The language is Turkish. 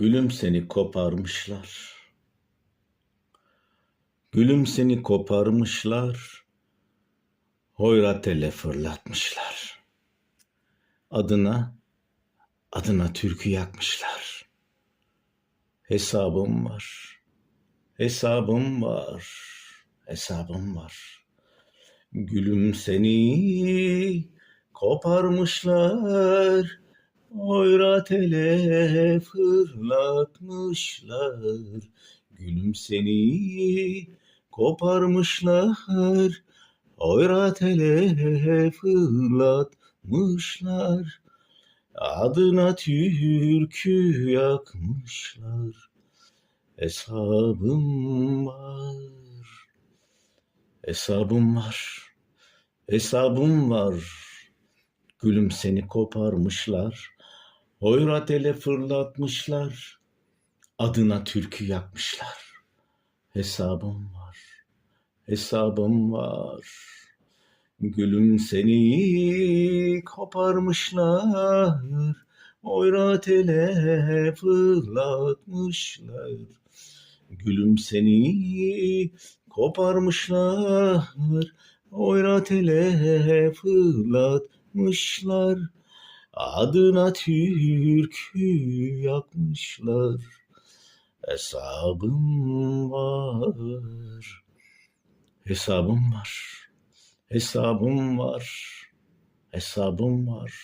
Gülüm seni koparmışlar. Gülüm seni koparmışlar. Hoyrat ele fırlatmışlar. Adına, adına türkü yakmışlar. Hesabım var. Hesabım var. Hesabım var. Gülüm seni koparmışlar. Oyrat ele fırlatmışlar. Gülüm seni koparmışlar. Oyrat ele fırlatmışlar. Adına türkü yakmışlar. Hesabım var. Hesabım var. Hesabım var. Gülüm seni koparmışlar. Hoyrat ele fırlatmışlar. Adına türkü yakmışlar. Hesabım var. Hesabım var. Gülüm seni koparmışlar. Oyrat ele fırlatmışlar. Gülüm seni koparmışlar. Oyrat ele fırlatmışlar. Adına türkü yakmışlar. Hesabım var. Hesabım var. Hesabım var. Hesabım var.